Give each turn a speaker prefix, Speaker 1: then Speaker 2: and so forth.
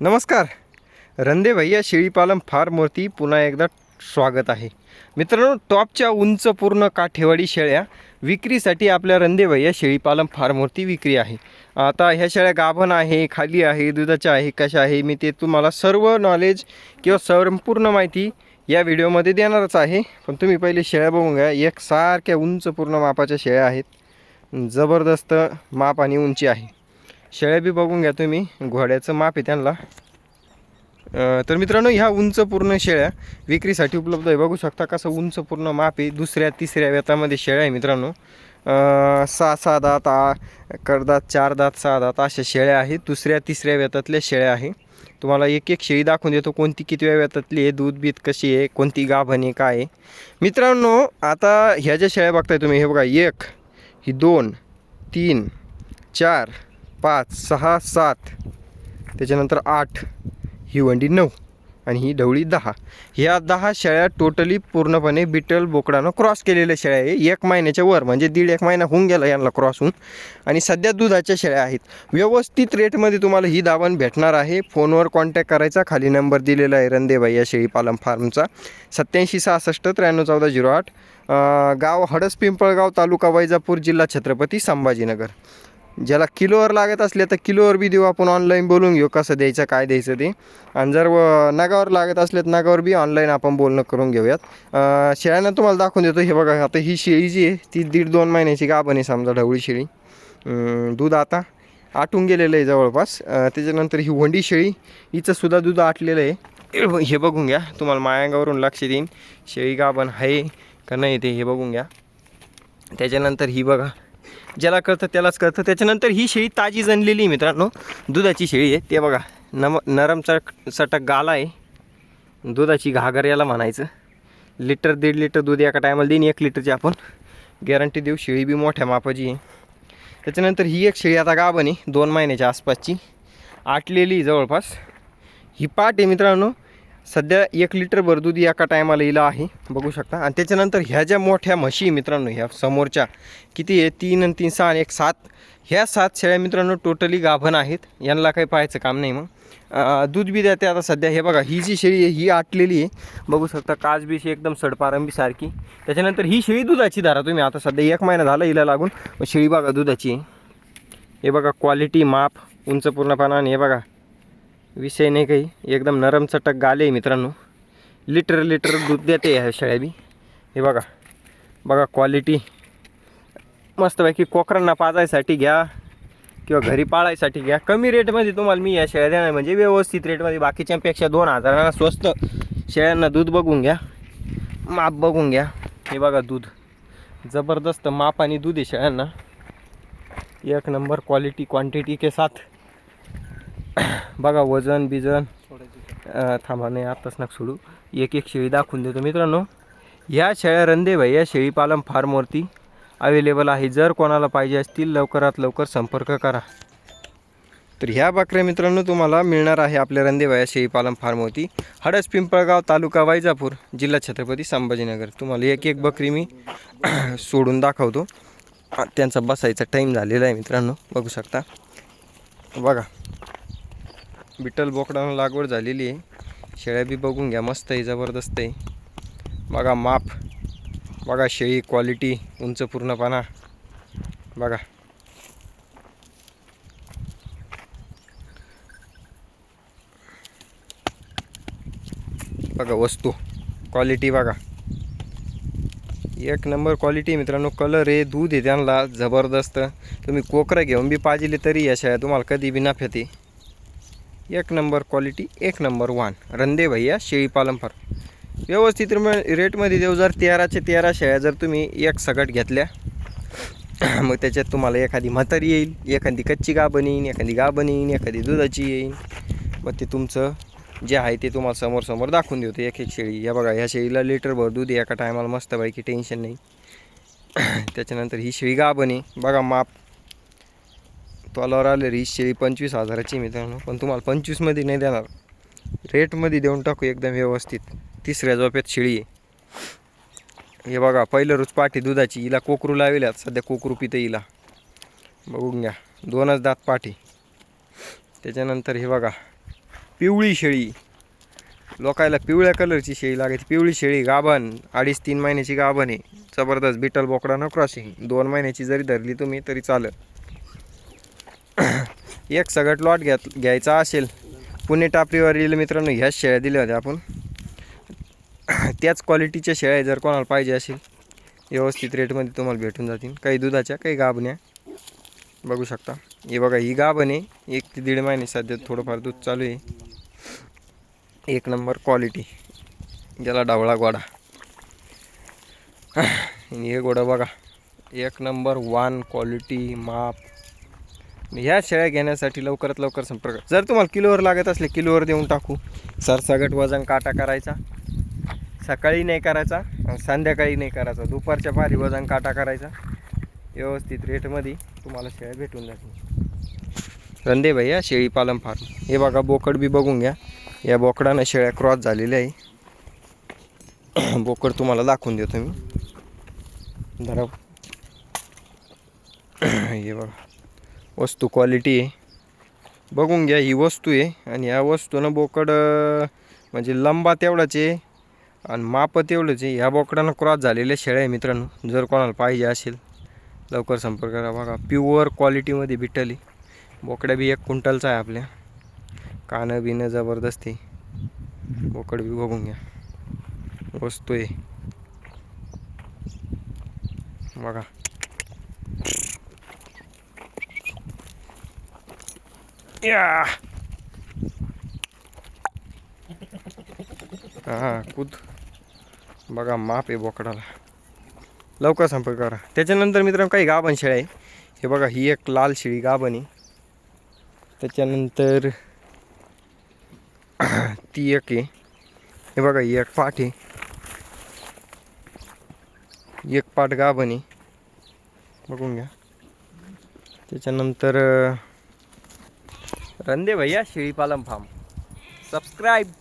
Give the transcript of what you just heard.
Speaker 1: नमस्कार. रंदे भैया शेळीपालन फार मोठी पुन्हा एकदा स्वागत आहे. मित्रांनो टॉपच्या उंच पूर्ण काठेवाडी शेळ्या विक्रीसाठी आपल्या रंदे भैया शेळीपालन फार मोठी विक्री आहे. आता ह्या शेळ्या गाभण आहे खाली आहे दुधाच्या आहे कशा आहे मी ते तुम्हाला सर्व नॉलेज किंवा संपूर्ण माहिती या व्हिडिओमध्ये देणारच आहे. पण तुम्ही पहिले शेळ्या बघून घ्या. एक सारख्या उंच पूर्ण मापाच्या शेळ्या आहेत. जबरदस्त माप आणि उंची आहे. शेळ्या बी बघून घ्या तुम्ही. घोड्याचं माप आहे त्यांना. तर मित्रांनो ह्या उंच पूर्ण शेळ्या विक्रीसाठी उपलब्ध आहे. बघू शकता कसं उंच पूर्ण माप आहे. दुसऱ्या तिसऱ्या व्यतामध्ये शेळ्या आहे मित्रांनो. सहा सहा दात आ करदात चार दात सहा दात अशा शेळ्या आहेत. दुसऱ्या तिसऱ्या व्यतातल्या शेळ्या आहे. तुम्हाला एक एक शेळी दाखवून देतो. कोणती कितव्या व्यतातली आहे दूध बीत कशी आहे कोणती गाभणे काय आहे. मित्रांनो आता ह्या ज्या शेळ्या बघताय तुम्ही हे बघा एक ही दोन तीन चार पाच सहा सात. त्याच्यानंतर आठ. ही वंडी नऊ आणि ही ढवळी दहा. ह्या दहा शेळ्या टोटली पूर्णपणे बिटल बोकडानं क्रॉस केलेल्या शेळ्या आहे. एक महिन्याच्या वर म्हणजे दीड एक महिना होऊन गेला यांना क्रॉस होऊन. आणि सध्या दुधाच्या शेळ्या आहेत. व्यवस्थित रेटमध्ये तुम्हाला ही दावण भेटणार आहे. फोनवर कॉन्टॅक्ट करायचा. खाली नंबर दिलेला आहे रंदेबाई या शेळीपालन फार्मचा. सत्याऐंशी सहासष्ट त्र्याण्णव चौदा झिरो आठ. गाव हडस पिंपळगाव तालुका वैजापूर जिल्हा छत्रपती संभाजीनगर. ज्याला किलोवर लागत असले तर किलोवर बी देऊ आपण ऑनलाईन बोलून घेऊ कसं द्यायचं काय द्यायचं ते. आणि जर नगावर लागत असले तर नगावर बी ऑनलाईन आपण बोलणं करून घेऊयात. शेळ्यांना तुम्हाला दाखवून देतो हे बघा आता ही शेळी जी आहे ती दीड दोन महिन्याची गाभण आहे समजा ढवळी शेळी. दूध आता आटून गेलेलं आहे जवळपास. त्याच्यानंतर ही वंडी शेळी हिचंसुद्धा दूध आटलेलं आहे. हे बघून घ्या तुम्हाला मायांगावरून लक्ष देईन. शेळी गाभण आहे का नाही ते हे बघून घ्या. त्याच्यानंतर ही बघा ज्याला कळतं त्यालाच कळतं. त्याच्यानंतर ही शेळी ताजी जनलेली आहे मित्रांनो. दुधाची शेळी आहे. ते बघा नम नरम चट सटक गाला आहे. दुधाची घागर याला म्हणायचं. लिटर दीड लिटर दूध एका टायमाला देईन. एक लिटरची आपण गॅरंटी देऊ. शेळी बी मोठ्या मापाची आहे. त्याच्यानंतर ही एक शेळी आता गाभण आहे. दोन महिन्याच्या आसपासची. आटलेली आहे जवळपास. ही पाट आहे मित्रांनो. सध्या एक लिटर भर दूध एका टायमाला इला आहे बघू शकता. आणि त्याच्यानंतर ह्या ज्या मोठ्या म्हशी मित्रांनो ह्या समोरच्या किती आहे? तीन आणि तीन सहा आणि एक सात. ह्या सात शेळ्या मित्रांनो टोटली गाभण आहेत. यांना काही पाहायचं काम नाही मग. दूध बी देते आता सध्या. हे बघा ही जी शेळी आहे ही आटलेली आहे. बघू शकता काचबीशी एकदम सडपारंबी सारखी. त्याच्यानंतर ही शेळी दुधाची धारा तुम्ही. आता सध्या एक महिना झाला हिला लागून. मग शेळी बघा दुधाची. आहे हे बघा क्वालिटी माप उंच पूर्णपणा आणि हे बघा विषय नाही काही. एकदम नरम चटक गाले आहे मित्रांनो. लिटर लिटर दूध देते ह्या शेळ्या बी. हे बघा. बघा क्वालिटी मस्तपैकी कोकरांना पाजायसाठी घ्या. किंवा घरी पाळायसाठी घ्या. कमी रेटमध्ये तुम्हाला मी या शेळ्या देणार म्हणजे व्यवस्थित रेटमध्ये बाकीच्यांपेक्षा दोन हजारांना स्वस्त शेळ्यांना दूध बघून घ्या. माप बघून घ्या. हे बघा दूध. जबरदस्त माप आणि दूध आहे शेळ्यांना. एक नंबर क्वालिटी क्वांटिटी के साथ. बघा वजन बिजन थांबा नाही आत्ताच नका सोडू. एक एक शेळी दाखवून देतो मित्रांनो. ह्या शेळ्या रंदे भाई या शेळीपालन फार्मवरती अवेलेबल आहे. जर कोणाला पाहिजे असतील लवकरात लवकर संपर्क करा. तर ह्या बकऱ्या मित्रांनो तुम्हाला मिळणार आहे आपल्या रंदेवाया शेळीपालन फार्मवरती हडस पिंपळगाव तालुका वैजापूर जिल्हा छत्रपती संभाजीनगर. तुम्हाला एक एक बकरी मी सोडून दाखवतो. त्यांचा बसायचा टाईम झालेला आहे मित्रांनो. बघू शकता. बघा. बिटल बोकडानं लागवड झालेली आहे. शेळ्या बी बघून घ्या मस्त आहे जबरदस्त आहे. बघा माप बघा शेळी क्वालिटी उंच पूर्णपणा. बघा. बघा वस्तू क्वालिटी बघा. एक नंबर क्वालिटी मित्रांनो कलर आहे दूध आहे त्यांना जबरदस्त. तुम्ही कोकरा घेऊन बी पाजिले तरी या शाळा तुम्हाला कधी बी नफ्यात आहे. एक नंबर क्वालिटी एक नंबर वन. रंदे भैया शेळी पालन फार. व्यवस्थित रेटमध्ये देऊ जर तेराचे तेरा शेळ्या जर तुम्ही एक सगट घेतल्या मग त्याच्यात तुम्हाला एखादी म्हातारी येईल एखादी कच्ची गाभण येईन एखादी गाभण येईन एखादी दुधाची येईन. मग ते तुमचं जे आहे ते तुम्हाला समोर समोर दाखवून देतो एक एक शेळी. या बघा ह्या शेळीला लिटरभर दूध एका टायमाला मस्तपैकी टेन्शन नाही. त्याच्यानंतर ही शेळी गाभण आहे. बघा माप तोलावर आलेली शेळी पंचवीस हजाराची मित्रांनो. पण तुम्हाला पंचवीसमध्ये नाही देणार. रेटमध्ये देऊन टाकू एकदम व्यवस्थित. तिसऱ्या झोप्यात शेळी आहे. हे बघा पहिलं रोज पाठी दुधाची. हिला कोकरू लावेल्यात. सध्या कोकरू पितं हिला. बघून घ्या. दोनच दात पाठी. त्याच्यानंतर हे बघा पिवळी शेळी. लोकायला पिवळ्या कलरची शेळी लागायची पिवळी शेळी गाभण. अडीच तीन महिन्याची गाभण आहे. जबरदस्त बिटल बोकडा न क्रॉसिंग. दोन महिन्याची जरी धरली तुम्ही तरी चालेल. एक सगळं लॉट घ्या घ्यायचा असेल. पुणे टापरीवरील मित्रांनो ह्याच शेळ्या दिल्या होत्या आपण. त्याच क्वालिटीच्या शेळ्या जर कोणाला पाहिजे असेल व्यवस्थित रेटमध्ये तुम्हाला भेटून जातील. काही दुधाच्या काही गाभण्या. बघू शकता. हे बघा ही गाभण आहे. एक ते दीड महिने सध्या थोडंफार दूध चालू आहे. एक नंबर क्वालिटी ज्याला डावळा गोडा. हे गोडा बघा. एक नंबर वन क्वालिटी माप. ह्या शेळ्या घेण्यासाठी लवकरात लवकर संपर्क. जर तुम्हाला किलोवर लागत असले किलोवर देऊन टाकू. सरसगट वजन काटा करायचा. सकाळी नाही करायचा संध्याकाळी नाही करायचा. दुपारच्या पारी वजन काटा करायचा. व्यवस्थित रेटमध्ये तुम्हाला शेळ्या भेटून जातील. रंदे भैया शेळी पालन फार्म. हे बघा बोकड बी बघून घ्या. या बोकडानं शेळ्या क्रॉस झालेल्या आहे. बोकड तुम्हाला दाखवून देतो मी. धरा. हे बघा. वस्तू क्वालिटी आहे. बघून घ्या ही वस्तू आहे आणि या वस्तूनं बोकड म्हणजे लंबा तेवढाच आहे आणि माप तेवढंच आहे. ह्या बोकडानं क्रॉस झालेल्या शेळ्या आहे मित्रांनो. जर कोणाला पाहिजे असेल लवकर संपर्क करा बघा. प्युअर क्वालिटीमध्ये भेटली. बोकड्या बी एक क्विंटलचा आहे आपल्या. कानं बिनं जबरदस्ती बोकड बी बघून घ्या. वस्तू आहे. बघा. या. हा कुद बघा माप आहे बोकडाला. लवकर संपर्क करा. त्याच्यानंतर मित्रांनो काही गाभण शेळ्या आहे. हे बघा ही एक लाल शेळी गाभण आहे. त्याच्यानंतर ती एक आहे. हे बघा ही एक पाठ आहे. एक पाठ गाभण आहे. बघून घ्या. त्याच्यानंतर रंदे भैया शेळीपालन फार्म। सबस्क्राईब